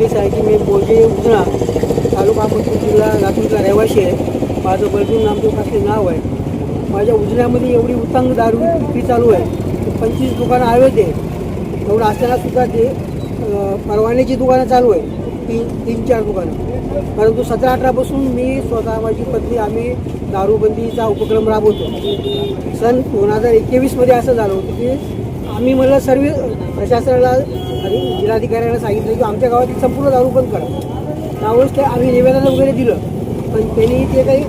Notice आहे की मी बोजे उजळा तालुका अहमदपूर जिल्हा लातूरचा रहिवासी आहे. माझं बलजून नामदेव कासले नाव आहे. माझ्या उजण्यामध्ये एवढी उत्तंग दारू विक्री चालू आहे. पंचवीस दुकानं अवैध आहे. एवढं असतानासुद्धा ते परवान्याची दुकानं चालू आहे तीन तीन चार दुकानं. परंतु सतरा अठरापासून मी स्वतः माझी पत्नी आम्ही दारूबंदीचा उपक्रम राबवतो. सन दोन हजार एकवीसमध्ये असं झालं होतं की आम्ही मला सर्व प्रशासनाला आणि जिल्हाधिकाऱ्यांना सांगितलं की आमच्या गावातील संपूर्ण दारू बंद करा. त्यावेळेस ते आम्ही निवेदन वगैरे दिलं. पण त्यांनी ते काही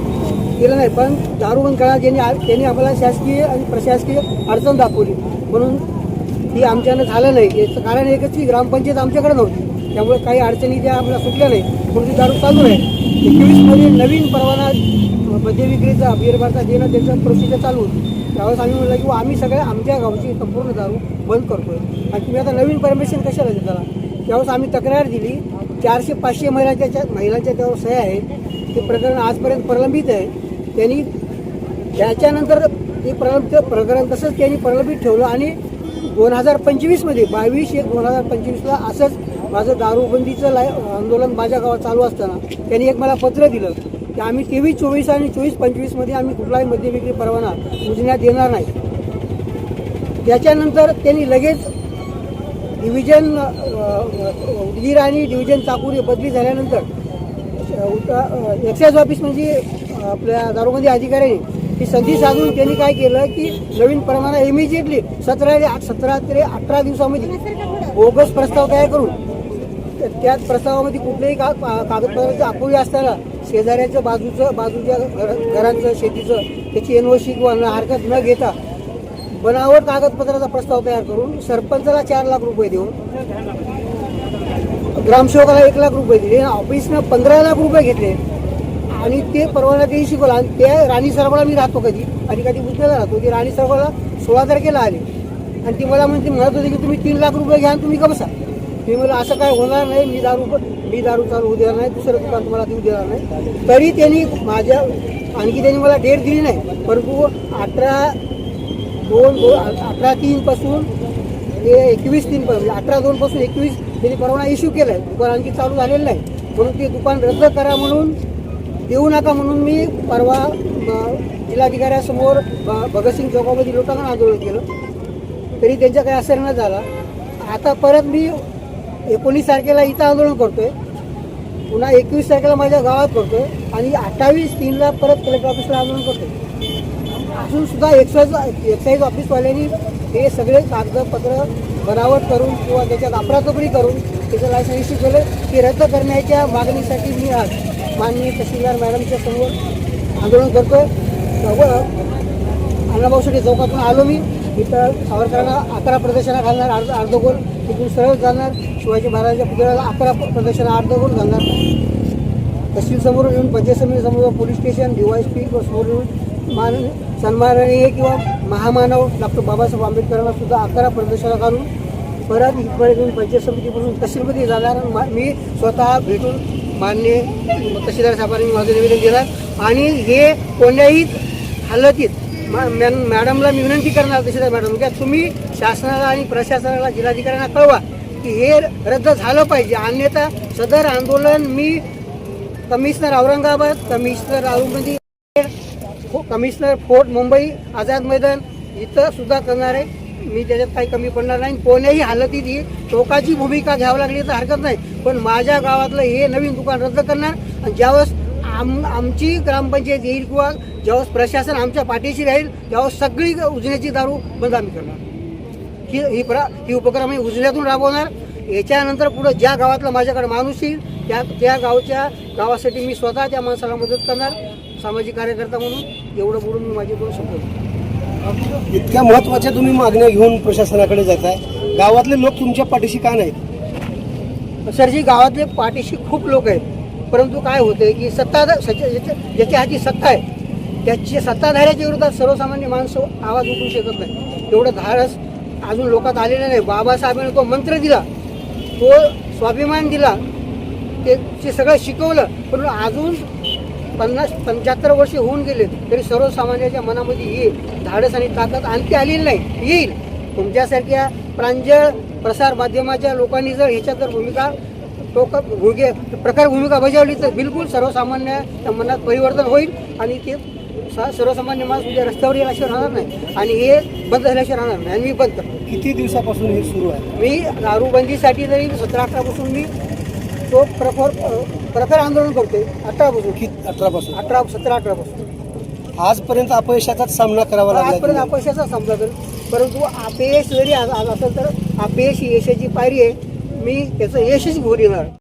केलं नाही. पण दारू बंद करा ज्यांनी त्यांनी आम्हाला शासकीय आणि प्रशासकीय अडचण दाखवली. म्हणून ती आमच्यानं झालं नाही. याचं कारण एकच की ग्रामपंचायत आमच्याकडे नव्हती. त्यामुळे काही अडचणी त्या आम्हाला सुटल्या नाही. म्हणून ती दारू चालू आहे एकवीसमध्ये नवीन परवाना मद्य विक्रीचा बिअर बारचा देणं त्याचं प्रोसिजर चालू होती. त्यावेळेस आम्ही म्हणलं की बुवा आम्ही सगळ्या आमच्या गावची संपूर्ण दारू बंद करतोय. आणि तुम्ही आता नवीन परमिशन कशाला देताला त्यावेळेस आम्ही तक्रार दिली चारशे पाचशे महिलांच्या महिलांच्या त्यावर सह्या आहेत. ते प्रकरण आजपर्यंत प्रलंबित आहे. त्यांनी त्याच्यानंतर ते प्रलंबित प्रकरण तसंच त्यांनी प्रलंबित ठेवलं आणि दोन हजार पंचवीसमध्ये बावीस एक दोन हजार पंचवीसला असंच माझं दारूबंदीचं लाय आंदोलन माझ्या गावात चालू असताना त्यांनी एक मला पत्र दिलं की आम्ही तेवीस चोवीस आणि चोवीस पंचवीसमध्ये आम्ही कुठलाही मद्यविक्री परवाना उजण्यात येणार नाही. त्याच्यानंतर त्यांनी लगेच डिव्हिजन उदगीर आणि डिव्हिजन चाकूर बदली झाल्यानंतर एक्साईज ऑफिस म्हणजे आपल्या दारूबंदी अधिकाऱ्यांनी ही संधी साधून त्यांनी काय केलं की नवीन परवाना इमिजिएटली सतरा ते आठ- सतरा ते अठरा दिवसामध्ये बोगस प्रस्ताव तयार करून तर त्याच प्रस्तावामध्ये कुठल्याही का कागदपत्राचं अपुरी असताना शेजाऱ्याचं बाजूचं बाजूच्या घर घरांचं शेतीचं त्याची एनओसी किंवा न हरकत न घेता बनावट कागदपत्राचा प्रस्ताव तयार करून सरपंचाला चार लाख रुपये देऊन ग्रामसेवकाला एक लाख रुपये दिले ऑफिसनं पंधरा लाख रुपये घेतले. आणि ते परवाना तेही शिकवलं आणि ते राणी सरबळा मी राहतो कधी आणि कधी उचलेला राहतो. ती राणी सरबळा सोळा तारखेला आली. आणि ती मला म्हणते म्हणत होते की तुम्ही तीन लाख रुपये घ्या आणि तुम्ही का मी म्हणलं असं काय होणार नाही मी दारू मी दारू चालू होऊ देणार नाही दुसरं दुकान तुम्हाला देऊ देणार नाही. तरी त्यांनी माझ्या आणखी त्यांनी मला डेट दिली नाही परंतु अठरा दोन दोन अठरा तीनपासून ते एकवीस तीनपासून म्हणजे अठरा दोनपासून एकवीस त्यांनी परवाना इश्यू केला आहे दुकान आणखी चालू झालेलं नाही. म्हणून ते दुकान रद्द करा म्हणून देऊ नका म्हणून मी परवा जिल्हाधिकाऱ्यासमोर भगतसिंग चौकामध्ये लोकांना आंदोलन केलं. तरी त्यांच्या काही असर न झाला. आता परत मी एकोणीस तारखेला इथं आंदोलन करतोय. पुन्हा एकवीस तारखेला माझ्या गावात करतोय. आणि अठ्ठावीस तीनला परत कलेक्टर ऑफिसला आंदोलन करतोय. अजून सुद्धा एक्साईज एक्साईज ऑफिसवाल्यांनी हे सगळे कागदपत्र बनावट करून किंवा त्याच्यात अफरातफरी करून त्याचं लायसन इश्यू केलं. ते रद्द करण्याच्या मागणीसाठी मी आज माननीय तहसीलदार मॅडमच्या समोर आंदोलन करतो अण्णाभाऊ शेट्टी चौकातून आलो मी. इथं सावरकरांना अकरा प्रदर्शना घालणार अर्ध अर्धगोल. तिथून सरळ जाणार शिवाजी महाराजांच्या पुतळ्याला अकरा प्रदर्शना अर्धगोल घालणार. तहसील समोर येऊन पंचायत समोर पोलीस स्टेशन डीवायस पी समोर येऊन मान सन्माननीय किंवा महामानव डॉक्टर बाबासाहेब आंबेडकरांना सुद्धा अकरा प्रदर्शना घालून परत इकडे येऊन पंचायत समितीपासून तहसीलमध्ये जाणार. आणि मा- मी स्वतः भेटून मान्य तहसीलदार साहेबांनी माझं निवेदन दिलं आणि हे कोणत्याही हालतीत मॅ- मॅडमला मी विनंती करणार तहसीलदार मॅडम की तुम्ही शासनाला आणि प्रशासनाला जिल्हाधिकाऱ्यांना कळवा की हे रद्द झालं पाहिजे. अन्यथा सदर आंदोलन मी कमिशनर औरंगाबाद कमिशनर औरंगाबाद फो- कमिशनर फोर्ट मुंबई आझाद मैदान इथं सुद्धा करणार आहे. मी त्याच्यात काही कमी पडणार नाही. कोण्याही हालतीत ही टोकाची भूमिका घ्यावी लागली तर हरकत नाही. पण माझ्या गावातलं हे नवीन दुकान रद्द करणार आणि ज्यावेळेस आम आमची ग्रामपंचायत येईल किंवा ज्यावेळेस प्रशासन आमच्या पाठीशी राहील त्यावेळेस सगळी उजण्याची दारू बंद आम्ही करणार. ही ही प्र ही उपक्रम मी उजल्यातून राबवणार. याच्यानंतर पुढं ज्या गावातलं माझ्याकडे माणूस येईल त्या त्या गावच्या गावासाठी मी स्वतः त्या माणसाला मदत करणार सामाजिक कार्यकर्ता म्हणून. एवढं बोलून मी माझे दोन शब्द इतक्या महत्त्वाच्या तुम्ही मागण्या घेऊन प्रशासनाकडे जाताय. गावातले लोक तुमच्या पाठीशी का नाहीत? सरजी गावातले पाठीशी खूप लोक आहेत. परंतु काय होतंय की सत्ता ज्याच्या हाती सत्ता आहे त्याची सत्ताधाऱ्याच्या विरोधात सर्वसामान्य माणसं आवाज उठवू शकत नाही एवढं धाडस अजून लोकात आलेलं नाही. बाबासाहेबांनी तो मंत्र दिला. तो स्वाभिमान दिला. ते सगळं शिकवलं. पण अजून पन्नास पंच्याहत्तर वर्ष होऊन गेले तरी सर्वसामान्याच्या मनामध्ये ही धाडस आणि ताकद आणखी आलेली नाही. येईल. तुमच्यासारख्या प्रांजळ प्रसार माध्यमाच्या लोकांनी जर ह्याच्यात जर भूमिका टोक भूगे प्रकार भूमिका बजावली तर बिलकुल सर्वसामान्य मनात परिवर्तन होईल आणि ते सा- सर्वसामान्य माणूस उद्या रस्त्यावर येण्याशिवाय राहणार नाही. आणि हे बंद झाल्याशिवाय राहणार नाही. आणि मी बंद करतो. किती दिवसापासून हे सुरू आहे? मी दारूबंदीसाठी जरी सतरा अठरापासून मी तो प्रखर प्रखर आंदोलन करतोय. अठरापासून. किती? अठरापासून. अठरा सतरा अठरापासून आजपर्यंत अपयशाचाच सामना करावा लागला आजपर्यंत. अपयशाचा समजा तर परंतु अपयश जरी आज आज असेल तर अपयश यशाची पायरी आहे. मी त्याचं यशच घेऊन येणार.